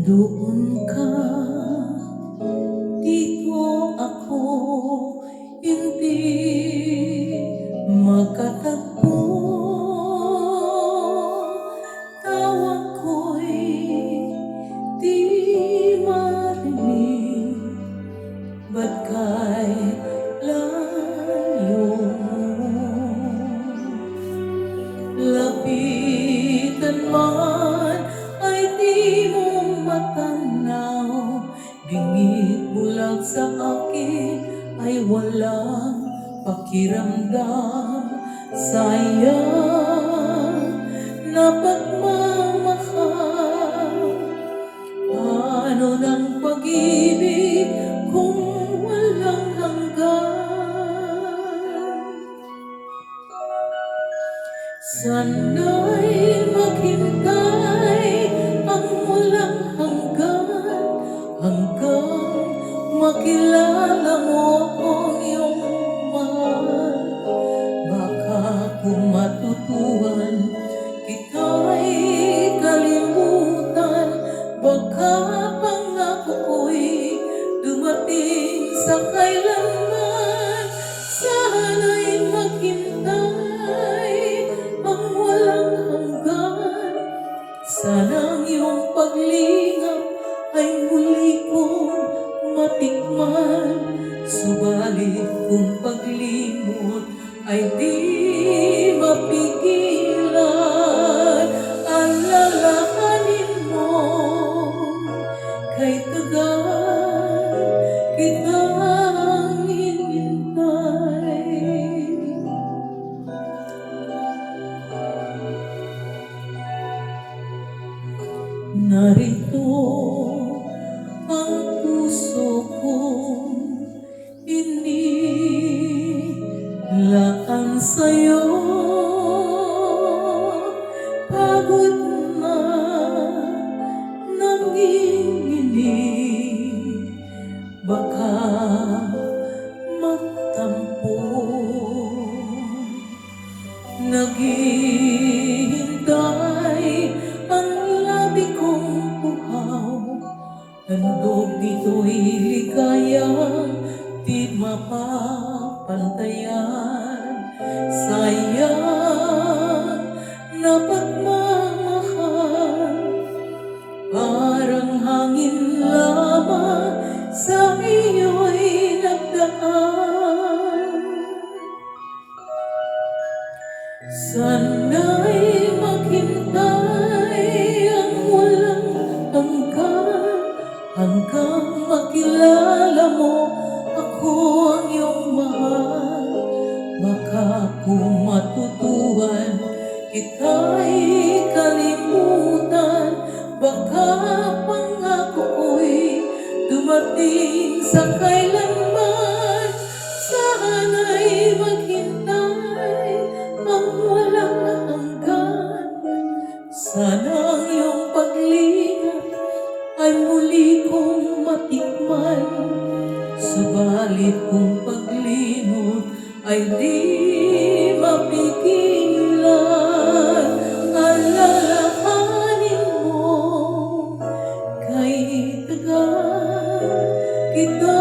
Doon ka, dito ako, hindi matanaw Bingit bulag sa akin ay walang pakiramdam. Sayang na pagmamahal Ano ng pag-ibig kung walang hanggan? Sana'y maghintay ang walang hanggan Hanggang makilala mo ang iyong mahal. Baka kung matutuhan paglingap ay muli kong matikman. Subalit kung paglimot ay di mapigilan Alalahanin mo kay tagal. Kitang Narito ang puso kong inilaan sa'yo. Pagod na nanginginig Baka magtampo. Naghihintay Handog dito'y ligayang di mapapantayan. Sayang na pagmamahal Parang hangin lamang sa iyo'y nagdaan. Sana'y kung matutuhan kita'y kalimutan. Baka pangako ko'y dumating sa kailanman. Sana'y maghintay ang walang hanggan. Sana ang iyong paglingap ay muli kong matikman. Subalit kung paglimot ay di mapigilan. Alalahanin mo kay tagal kita